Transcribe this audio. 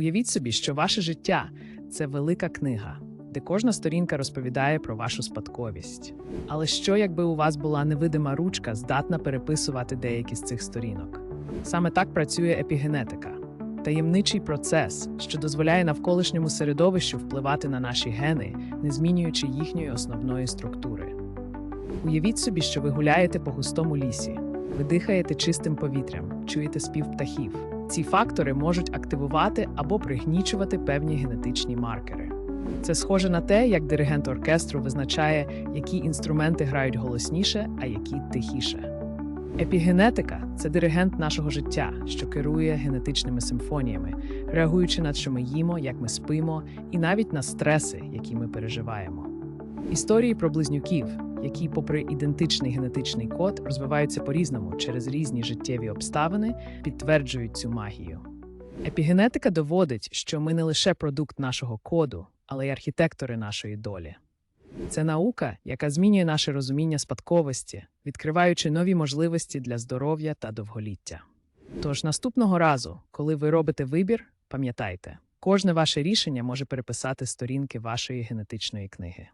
Уявіть собі, що ваше життя це велика книга, де кожна сторінка розповідає про вашу спадковість. Але що, якби у вас була невидима ручка, здатна переписувати деякі з цих сторінок? Саме так працює епігенетика таємничий процес, що дозволяє навколишньому середовищу впливати на наші гени, не змінюючи їхньої основної структури. Уявіть собі, що ви гуляєте по густому лісі, ви дихаєте чистим повітрям, чуєте спів птахів. Ці фактори можуть активувати або пригнічувати певні генетичні маркери. Це схоже на те, як диригент оркестру визначає, які інструменти грають голосніше, а які тихіше. Епігенетика це диригент нашого життя, що керує генетичними симфоніями, реагуючи на що ми їмо, як ми спимо, і навіть на стреси, які ми переживаємо. Історії про близнюків, які, попри ідентичний генетичний код, розвиваються по-різному через різні життєві обставини, підтверджують цю магію. Епігенетика доводить, що ми не лише продукт нашого коду, але й архітектори нашої долі. Це наука, яка змінює наше розуміння спадковості, відкриваючи нові можливості для здоров'я та довголіття. Тож наступного разу, коли ви робите вибір, пам'ятайте, кожне ваше рішення може переписати сторінки вашої генетичної книги.